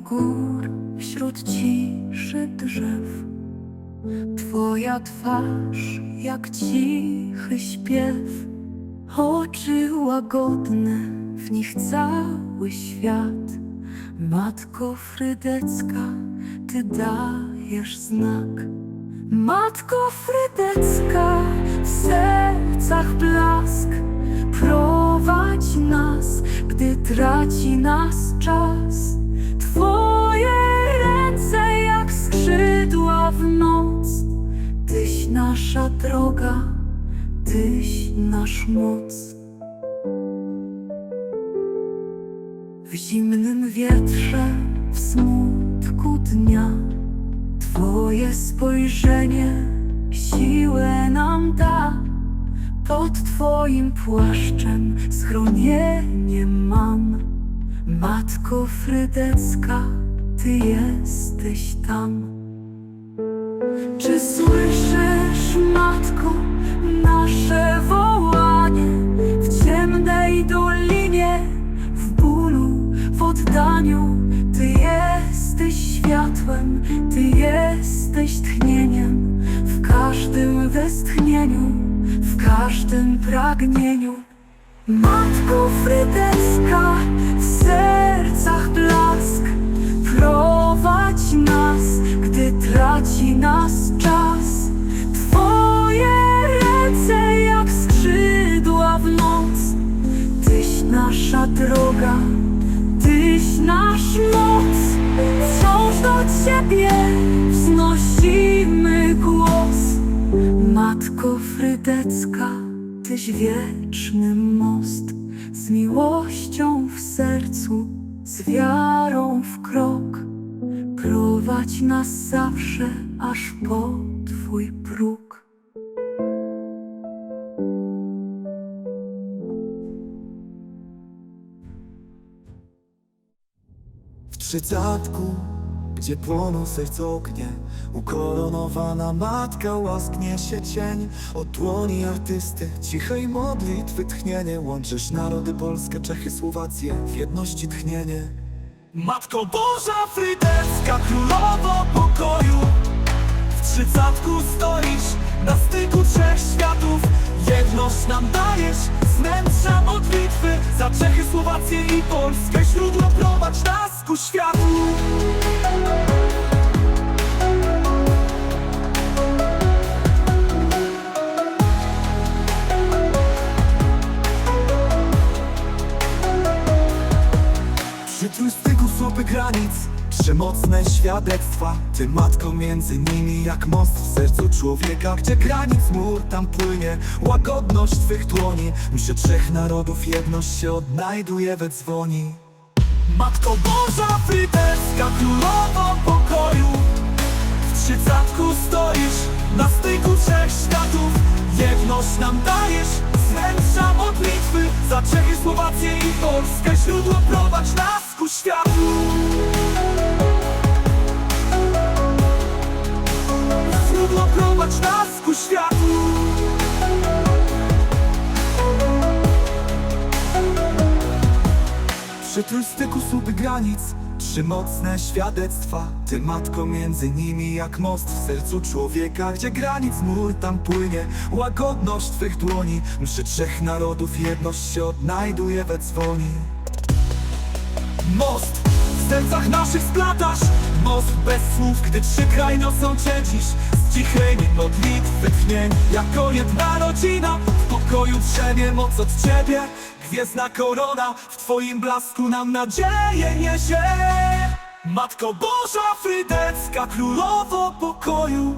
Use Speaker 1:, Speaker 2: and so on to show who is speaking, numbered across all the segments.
Speaker 1: gór, wśród ciszy drzew. Twoja twarz jak cichy śpiew, oczy łagodne, w nich cały świat. Matko Frydecka, ty dajesz znak. Matko Frydecka, w sercach blask, prowadź nas, gdy traci nas czas. Twoje ręce jak skrzydła w noc, Tyś nasza droga, Tyś nasz moc. W zimnym wietrze, w smutku dnia, Twoje spojrzenie siłę nam da. Pod Twoim płaszczem schronienie mam. Matko Frydecka, Ty jesteś tam. Czy słyszysz, Matko, nasze wołanie w ciemnej dolinie, w bólu, w oddaniu? Ty jesteś światłem, Ty jesteś tchnieniem w każdym westchnieniu, w każdym pragnieniu. Matko Frydecka, nasza droga, Tyś nasz moc. Wciąż do Ciebie wznosimy głos. Matko Frydecka, Tyś wieczny most z miłością w sercu, z wiarą w krok. Prowadź nas zawsze aż po Twój próg.
Speaker 2: W trzydzatku, gdzie płoną serc ognie. Ukoronowana matka łasknie się cień. Od dłoni artysty, cichej modlitwy tchnienie. Łączysz narody Polskę, Czechy, Słowację W jedności tchnienie. Matko Boża Frydecka, królowo pokoju. W trzydzatku stoisz, na styku trzech światów. Jedność nam dajesz, wnętrza modlitwy Za Czechy, Słowację i Polskę. Źródło prowadź nas ku światu granic Przemocne świadectwa. Ty matko między nimi jak most w sercu człowieka Gdzie granic mur tam płynie. Łagodność Twych dłoni. Mszy trzech narodów jedność się odnajduje we dzwoni Matko Boża Frydecka Królowo pokoju. W trzydzatku stoisz, na styku trzech światów. Jedność nam dajesz, wnętrza modlitwy Za Czechy, Słowację i Polskę Źródło prowadź nas ku światu. Źródło prowadź nas ku światu Przy trójstyku słupy granic Trzy mocne świadectwa. Ty matko między nimi jak most w sercu człowieka Gdzie granic mur tam płynie. Łagodność Twych dłoni Mszy trzech narodów jedność się odnajduje we dzwoni. Most w sercach naszych splatasz. Most bez słów, gdy trzy kraj nocą cięcisz Z cichej modlitwy tchnień Jako jedna rodzina. W pokoju drzemie moc od Ciebie Gwiezdna korona W Twoim blasku nam nadzieję niesie Matko Boża Frydecka Królowo pokoju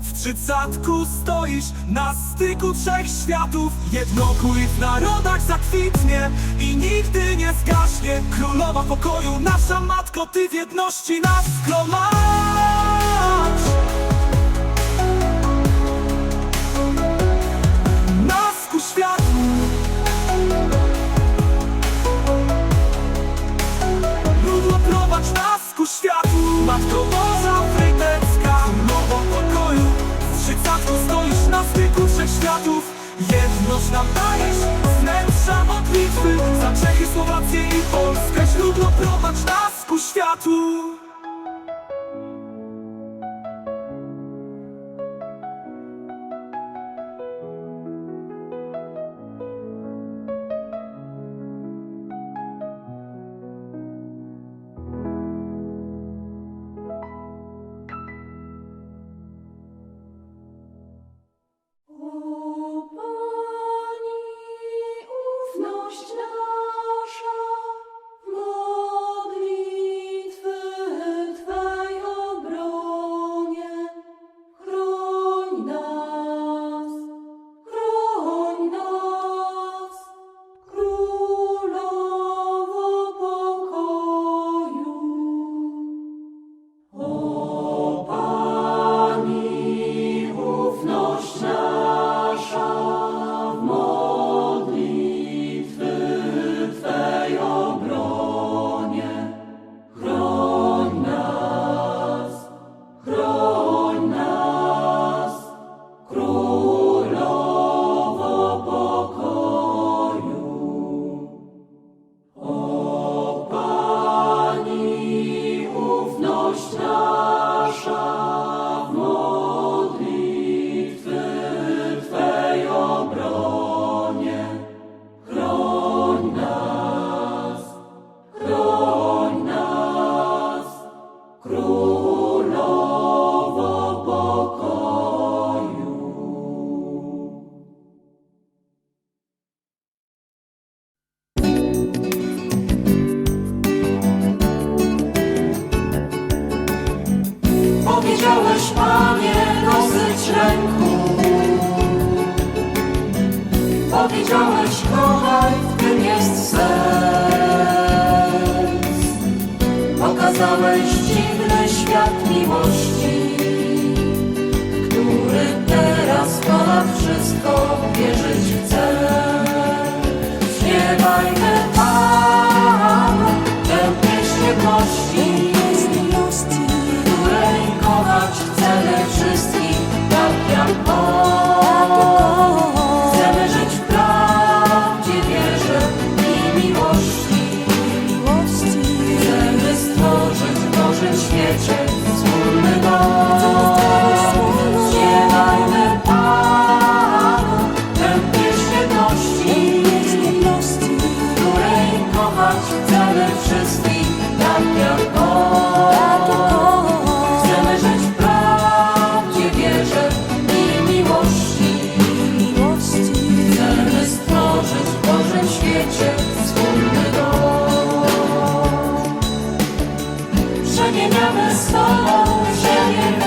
Speaker 2: w trzydzatku stoisz na styku trzech światów. Jednokój w narodach zakwitnie i nigdy nie zgaśnie. Królowa pokoju, nasza matko, ty w jedności nas zgromadź nam dajesz wnętrza modlitwy. Za Czechy, Słowację i Polskę Źródło prowadź nas ku światu.
Speaker 3: widziałeś, Panie, dosyć lęku. Powiedziałeś, kochaj, w tym jest sens. Pokazałeś dziwny świat miłości. chcemy wszystkich tak jak tak On. Chcemy żyć w prawdzie, wierze i miłości. Chcemy stworzyć w Bożym świecie wspólny dom. Przemieniamy swą ziemię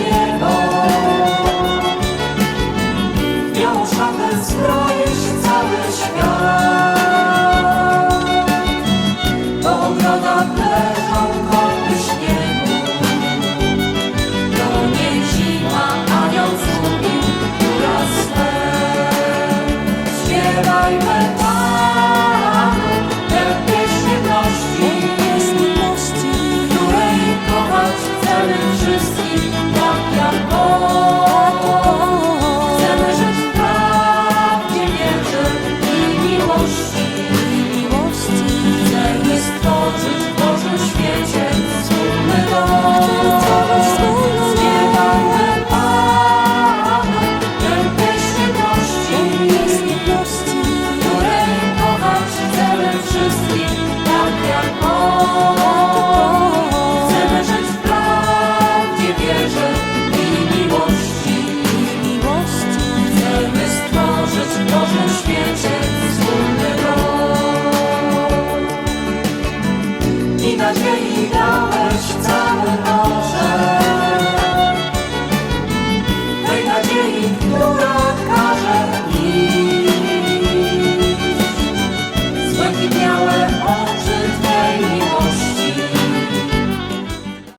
Speaker 3: i nadziei dałeś całe Boże.